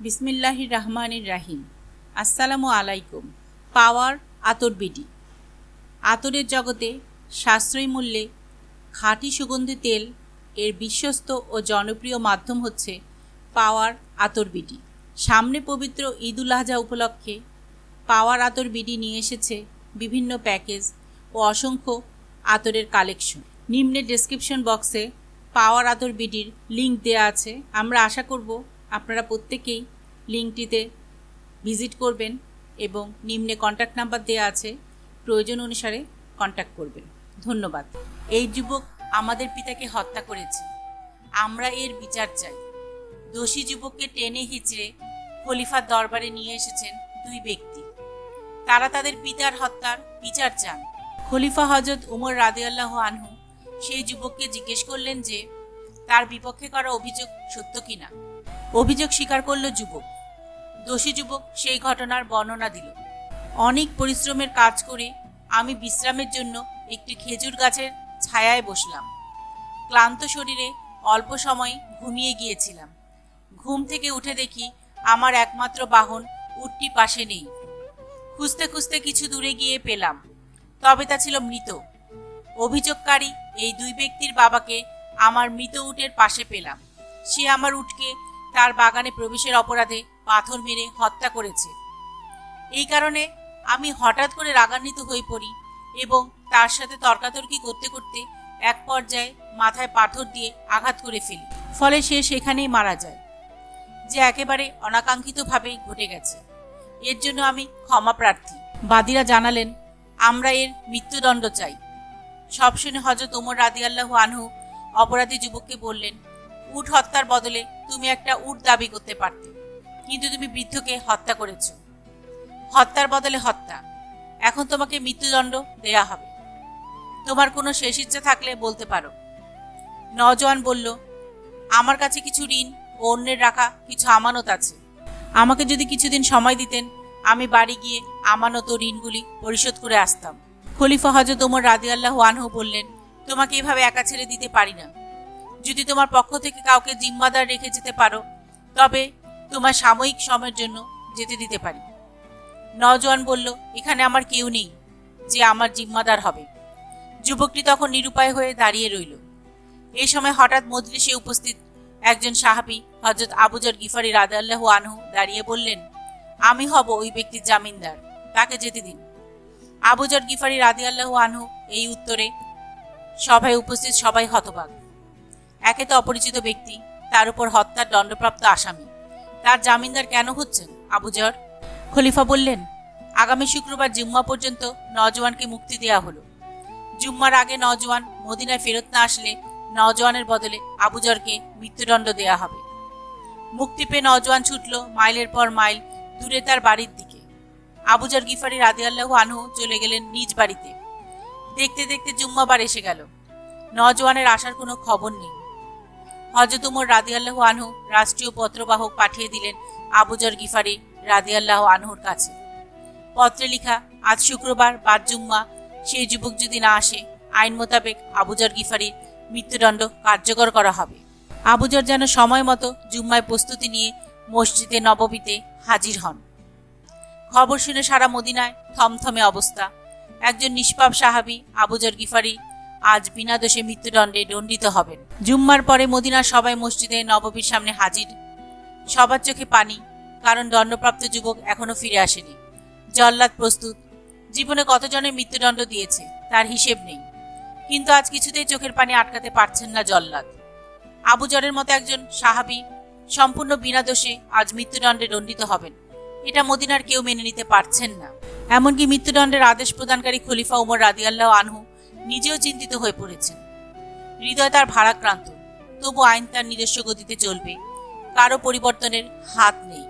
বিসমিল্লাহির রহমানির রাহিম। আসসালামু আলাইকুম। পাওয়ার আতর বিডি। আতরের জগতে সাশ্রয়ী মূল্যে খাঁটি সুগন্ধি তেল এর বিশ্বস্ত ও জনপ্রিয় মাধ্যম হচ্ছে পাওয়ার আতর বিডি। সামনে পবিত্র ঈদ উল আজহা উপলক্ষে পাওয়ার আতর বিডি নিয়ে এসেছে বিভিন্ন প্যাকেজ ও অসংখ্য আতরের কালেকশন। নিম্নে ডেসক্রিপশন বক্সে পাওয়ার আতর বিডির লিংক দেওয়া আছে। আমরা আশা করব আপনারা প্রত্যেকেই লিঙ্কটিতে ভিজিট করবেন এবং নিম্নে কন্ট্যাক্ট নাম্বার দেওয়া আছে, প্রয়োজন অনুসারে কন্ট্যাক্ট করবেন। ধন্যবাদ। এই যুবক আমাদের পিতাকে হত্যা করেছে। আমরা এর বিচার চাই। দোষী যুবককে টেনে হিচড়ে খলিফার দরবারে নিয়ে এসেছেন দুই ব্যক্তি। তারা তাদের পিতার হত্যার বিচার চান। খলিফা হজরত উমর রাদিয়াল্লাহ আনহু সেই যুবককে জিজ্ঞেস করলেন যে, তার বিপক্ষে করা অভিযোগ সত্য কিনা? অভিযোগ স্বীকার করল যুবক। দোষী যুবক সেই ঘটনার বর্ণনা দিল। অনেক পরিশ্রমের কাজ করে আমি বিশ্রামের জন্য একটি খেজুর গাছের ছায়ায় বসলাম। ক্লান্ত শরীরে অল্প সময় ঘুমিয়ে গিয়েছিলাম। ঘুম থেকে উঠে দেখি আমার একমাত্র বাহন উটটি পাশে নেই। খুঁজতে খুঁজতে কিছু দূরে গিয়ে পেলাম, তবে তা ছিল মৃত। অভিযোগকারী এই দুই ব্যক্তির বাবাকে আমার মৃত উটের পাশে পেলাম। সে আমার উটকে তার বাগানে প্রবেশের অপরাধে পাথর মেরে হত্যা করেছে। এই কারণে আমি হঠাৎ করে রাগান্বিত হয়ে পড়ি এবং তার সাথে তর্কাতর্কি করতে করতে এক পর্যায়ে মাথায় পাথর দিয়ে আঘাত করে ফেলি। ফলে সে সেখানেই মারা যায়, যে একেবারে অনাকাঙ্ক্ষিতভাবেই ঘটে গেছে। এর জন্য আমি ক্ষমা প্রার্থী। বাদীরা জানালেন, আমরা এর মৃত্যুদণ্ড চাই। সব শুনে হজরত ওমর রাদি রাদিয়াল্লাহু আনহু অপরাধী যুবককে বললেন উট হত্যার বদলে তুমি একটা উট দাবি করতে পারতে, কিন্তু তুমি বৃদ্ধকে হত্যা করেছ। হত্যার বদলে হত্যা। এখন তোমাকে মৃত্যুদণ্ড দেয়া হবে। তোমার কোনো শেষ ইচ্ছা থাকলে বলতে পারো। নজওয়ান বলল, আমার কাছে কিছু ঋণ ও অন্যের রাখা কিছু আমানত আছে। আমাকে যদি কিছুদিন সময় দিতেন, আমি বাড়ি গিয়ে আমানত ও ঋণগুলি পরিশোধ করে আসতাম। খলিফা হজরত ওমর রাদিয়াল্লাহ আনহু বললেন, তোমাকে এভাবে একা ছেড়ে দিতে পারি না। যদি তোমার পক্ষ থেকে কাউকে জিম্মাদার রেখে যেতে পারো, তবে তোমার সাময়িক সময়ের জন্য যেতে দিতে পারি। নজওয়ান বলল, এখানে আমার কেউ নেই যে আমার জিম্মাদার হবে। যুবকটি তখন নিরুপায় হয়ে দাঁড়িয়ে রইল। এই সময় হঠাৎ মজলিসে উপস্থিত একজন সাহাবি হজরত আবুজর গিফারি রাদাল্লাহ আনহু দাঁড়িয়ে বললেন, আমি হব ওই ব্যক্তির জামিনদার, তাকে যেতে দিন। আবুজর গিফারি রাদিয়াল্লাহু আনহু এই উত্তরে সভায় উপস্থিত সবাই হতবাক। একে তো অপরিচিত ব্যক্তি, তার উপর হত্যার দণ্ডপ্রাপ্ত আসামি। তার জামিনদার কেন হচ্ছেন? আবুজর খলিফা বললেন, আগামী শুক্রবার জুম্মা পর্যন্ত নজওয়ানকে মুক্তি দেওয়া হলো। জুম্মার আগে নজওয়ান মদিনায় ফেরত না আসলে নজওয়ানের বদলে আবুজরকে মৃত্যুদণ্ড দেয়া হবে। মুক্তি পেয়ে নজওয়ান ছুটল মাইলের পর মাইল দূরে তার বাড়ির দিকে। আবুজর গিফারি রাদিয়াল্লাহু আনহু চলে গেলেন নিজ বাড়িতে। দেখতে দেখতে জুম্মাবার এসে গেল। নজওয়ানের আসার কোনো খবর নেই। হজরত উমর রাদিয়াল্লাহু আনহু রাষ্ট্রীয় পত্রবাহক পাঠিয়ে দিলেন আবুজর গিফারি রাদিয়াল্লাহু আনহুর কাছে। পত্রে লিখা, আজ শুক্রবার, বাদ জুম্মা। সেই যুবক যদি না আসে, আইন মোতাবেক আবুজর গিফারির মৃত্যুদণ্ড কার্যকর করা হবে। আবুজর যেন সময় মতো জুম্মায় প্রস্তুতি নিয়ে মসজিদে নববীতে হাজির হন। খবর শুনে সারা মদিনায় থমথমে অবস্থা। একজন নিষ্পাপ সাহাবি আবুজর গিফারি আজ বিনা দোষে মৃত্যুদণ্ডে দণ্ডিত হবেন। জুম্মার পরে মদিনার সবাই মসজিদে নববীর সামনে হাজির। সবার চোখে পানি, কারণ দণ্ডপ্রাপ্ত যুবক এখনও ফিরে আসেনি। জল্লাদ প্রস্তুত। জীবনে কতজনের মৃত্যুদণ্ড দিয়েছে, তার হিসেব নেই। কিন্তু আজ কিছুতেই চোখের পানি আটকাতে পারছেন না জল্লাদ। আবু আবুজরের মতো একজন সাহাবি, সম্পূর্ণ বিনা দোষে আজ মৃত্যুদণ্ডে দণ্ডিত হবেন। এটা মদিনার কেউ মেনে নিতে পারছেন না। এমনকি মৃত্যুদণ্ডের আদেশ প্রদানকারী খলিফা উমর রাদিয়াল্লাহ আনহু নিজেও চিন্তিত হয়ে পড়েছেন হৃদয় তার ভারাক্রান্ত, তবু আইন তার নিজস্ব গতিতে চলবে। কারও পরিবর্তনের হাত নেই।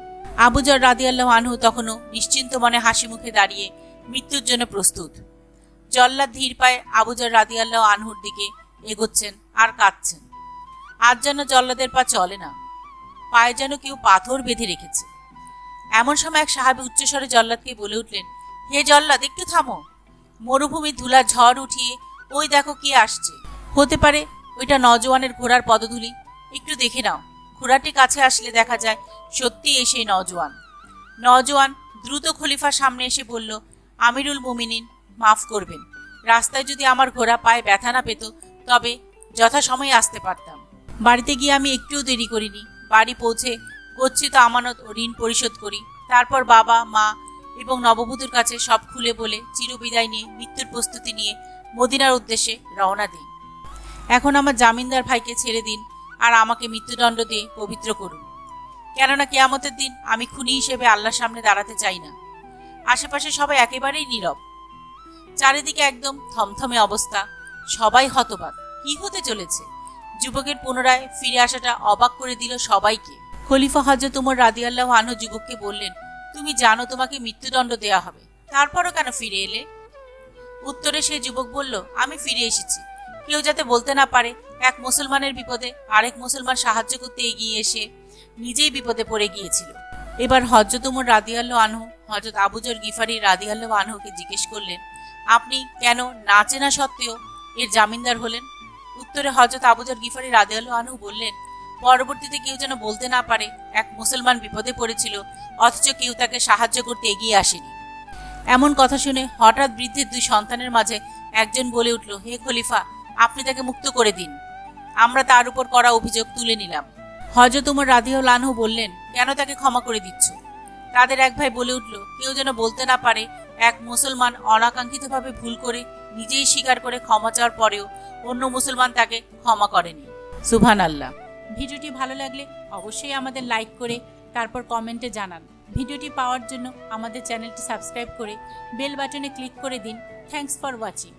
আবুজর রাদিয়াল্লাহ আনহু তখনও নিশ্চিন্ত মনে হাসি মুখে দাঁড়িয়ে মৃত্যুর জন্য প্রস্তুত। জল্লাদ ধীর পায়ে আবুজর রাদিয়াল্লাহ আনহুর দিকে এগোচ্ছেন আর কাঁদছেন। আজ যেন জল্লাদের পা চলে না, পায়ে যেন কেউ পাথর বেঁধে রেখেছে। এমন সময় এক সাহাবি উচ্চস্বরে জল্লাদকে বলে উঠলেন, হে জল্লাদ, একটু থামো। মরুভূমির ধুলা ঝড় উঠিয়ে ওই দেখো কি আসছে। হতে পারে ওইটা নজওয়ানের ঘোড়ার পদধূলি। একটু দেখে নাও, ঘোড়াটি কাছে আসলে দেখা যায় সত্যি এসে নজওয়ান নজওয়ান দ্রুত খলিফার সামনে এসে বলল, আমিরুল মুমিনিন, মাফ করবেন। রাস্তায় যদি আমার ঘোড়া পায়ে ব্যথা না পেত, তবে যথাসময়ে আসতে পারতাম। বাড়িতে গিয়ে আমি একটুও দেরি করিনি। বাড়ি পৌঁছে গচ্ছিত আমানত ও ঋণ পরিশোধ করি। তারপর বাবা, মা এবং নববধূর কাছে সব খুলে বলে চিরবিদায় নিয়ে, মৃত্যুর প্রস্তুতি নিয়ে মদিনার উদ্দেশ্যে রওনা দিই। এখন আমার জামিনদার ভাইকে ছেড়ে দিন আর আমাকে মৃত্যুদণ্ড দিয়ে পবিত্র করুন। কেননা কেয়ামতের দিন আমি খুনি হিসেবে আল্লাহর সামনে দাঁড়াতে চাই না। আশেপাশে সবাই একেবারেই নীরব। চারিদিকে একদম থমথমে অবস্থা। সবাই হতবাক। কি হতে চলেছে? যুবকের পুনরায় ফিরে আসাটা অবাক করে দিল সবাইকে। খলিফা হজরত উমর রাদিয়াল্লাহ আনহু যুবককে বললেন তুমি জানো তোমাকে মৃত্যুদণ্ড দেওয়া হবে। তারপরও কেন ফিরে এলে? উত্তরে সে যুবক বলল, আমি ফিরে এসেছি। কেউ যাতে বলতে না পারে, এক মুসলমানের বিপদে আরেক মুসলমান সাহায্য করতে এগিয়ে এসে নিজেই বিপদে পড়ে গিয়েছিল। এবার হজরত উমর রাদিয়াল্লাহ আনহু হজরত আবুজর গিফারি রাদিয়াল্লাহ আনহুকে জিজ্ঞেস করলেন, আপনি কেন না চেনা সত্ত্বেও এর জামিনদার হলেন? উত্তরে হজরত আবুজর গিফারি রাদিয়াল্লাহ আনহু বললেন পরবর্তীতে কেউ যেন বলতে না পারে, এক মুসলমান বিপদে পড়েছিল, অথচ কেউ তাকে সাহায্য করতে এগিয়ে আসেনি। এমন কথা শুনে হঠাৎ বৃদ্ধের দুই সন্তানের মাঝে একজন বলে উঠল, হে খলিফা, আপনি তাকে মুক্ত করে দিন। আমরা তার উপর করা অভিযোগ তুলে নিলাম। হজরত উমর রাধিউল আনহু বললেন, কেন তাকে ক্ষমা করে দিচ্ছ? তাদের এক ভাই বলে উঠল, কেউ যেন বলতে না পারে, এক মুসলমান অনাকাঙ্ক্ষিতভাবে ভুল করে নিজেই স্বীকার করে ক্ষমা চাওয়ার পরেও অন্য মুসলমান তাকে ক্ষমা করেনি। সুভান আল্লাহ ভিডিওটি ভালো লাগলে অবশ্যই আমাদের লাইক করে, তারপর কমেন্টে জানান। ভিডিওটি পাওয়ার জন্য আমাদের চ্যানেলটি সাবস্ক্রাইব করে বেল বাটনে ক্লিক করে দিন। Thanks for watching